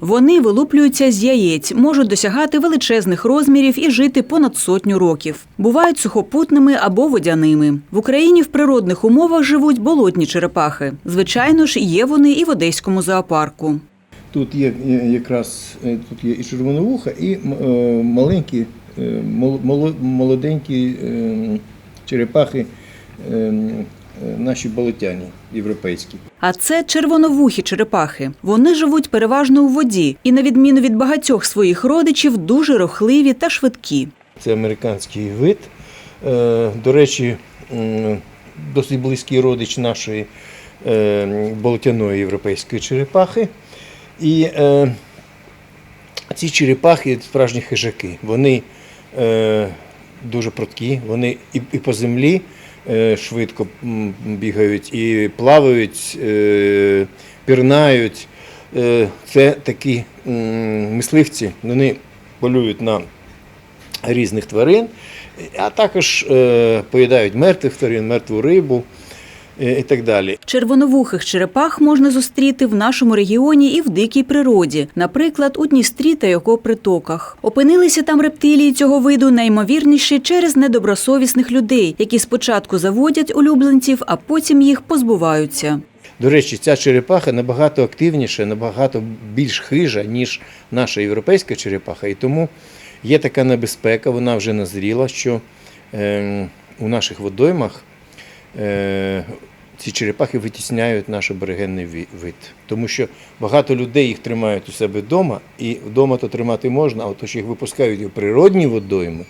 Вони вилуплюються з яєць, можуть досягати величезних розмірів і жити понад сотню років. Бувають сухопутними або водяними. В Україні в природних умовах живуть болотні черепахи. Звичайно ж, є вони і в Одеському зоопарку. Тут є якраз е, тут є і червоновуха, і е, маленькі, е, молоденькі черепахи наші болотяні європейські. А це червоновухі черепахи. Вони живуть переважно у воді і, на відміну від багатьох своїх родичів, дуже рохливі та швидкі. Це американський вид. Е, До речі, досить близький родич нашої е, болотяної європейської черепахи. І е, ці черепахи справжні хижаки. Вони е, дуже прудкі, вони і, по землі е, швидко бігають, і плавають, е, пірнають. Е, це такі мисливці, вони полюють на різних тварин, а також е, поїдають мертвих тварин, мертву рибу е, і так далі. Червоновухих черепах можна зустріти в нашому регіоні і в дикій природі, наприклад, у Дністрі та його притоках. Опинилися там рептилії цього виду наймовірніше через недобросовісних людей, які спочатку заводять улюбленців, а потім їх позбуваються. До речі, ця черепаха набагато активніша, набагато більш хижа, ніж наша європейська черепаха. І тому є така небезпека, вона вже назріла, що е, у наших водоймах е, ці черепахи витісняють наш аборигенний ві- вид. Тому що багато людей їх тримають у себе вдома, і вдома то тримати можна, а отож їх випускають у природні водойми,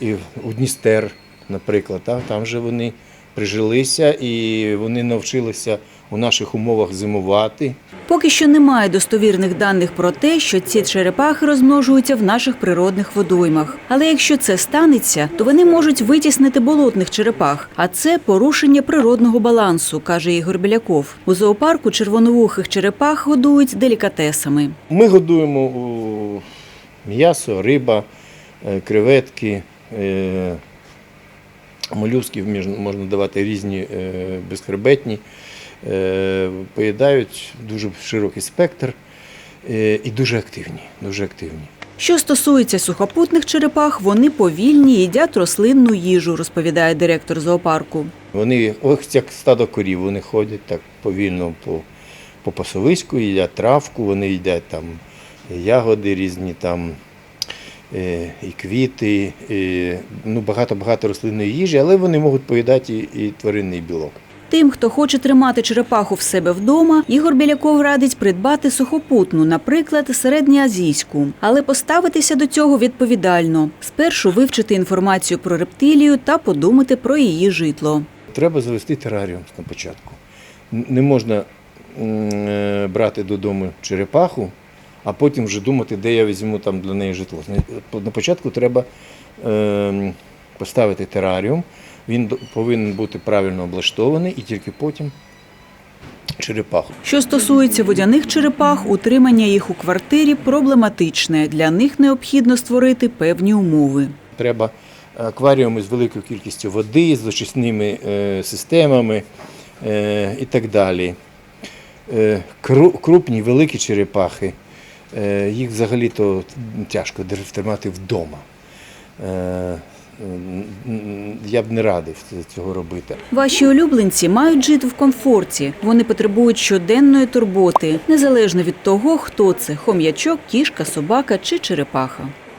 і у Дністер, наприклад, там же вони прижилися і вони навчилися у наших умовах зимувати. Поки що немає достовірних даних про те, що ці черепахи розмножуються в наших природних водоймах. Але якщо це станеться, то вони можуть витіснити болотних черепах, а це порушення природного балансу, каже Ігор Біляков. У зоопарку червоновухих черепах годують делікатесами. Ми годуємо м'ясо, риба, е, креветки, е, молюсків можна давати різні е, безхребетні. Е, Поїдають дуже широкий спектр е, і дуже активні. Дуже активні. Що стосується сухопутних черепах, вони повільні їдять рослинну їжу, розповідає директор зоопарку. Вони, ось як стадо корів, вони ходять так повільно по, по пасовиську, їдять травку, вони їдять там ягоди різні, там е, і квіти, і, ну, багато-багато рослинної їжі, але вони можуть поїдати і, і тваринний білок. Тим, хто хоче тримати черепаху в себе вдома, Ігор Біляков радить придбати сухопутну, наприклад, середньоазійську, але поставитися до цього відповідально. Спершу вивчити інформацію про рептилію та подумати про її житло. Треба завести тераріум на початку. Не можна е, брати додому черепаху, а потім вже думати, де я візьму там для неї житло. На- початку треба е, поставити тераріум, він повинен бути правильно облаштований і тільки потім черепаху. Що стосується водяних черепах, утримання їх у квартирі проблематичне. Для них необхідно створити певні умови. Треба акваріуми з великою кількістю води, з очисними е, системами е, і так далі. Е, крупні, великі черепахи, е, їх взагалі-то тяжко тримати вдома. Я б не радив цього робити. Ваші улюбленці мають жити в комфорті. Вони потребують щоденної турботи, незалежно від того, хто це хом'ячок, кішка, собака чи черепаха.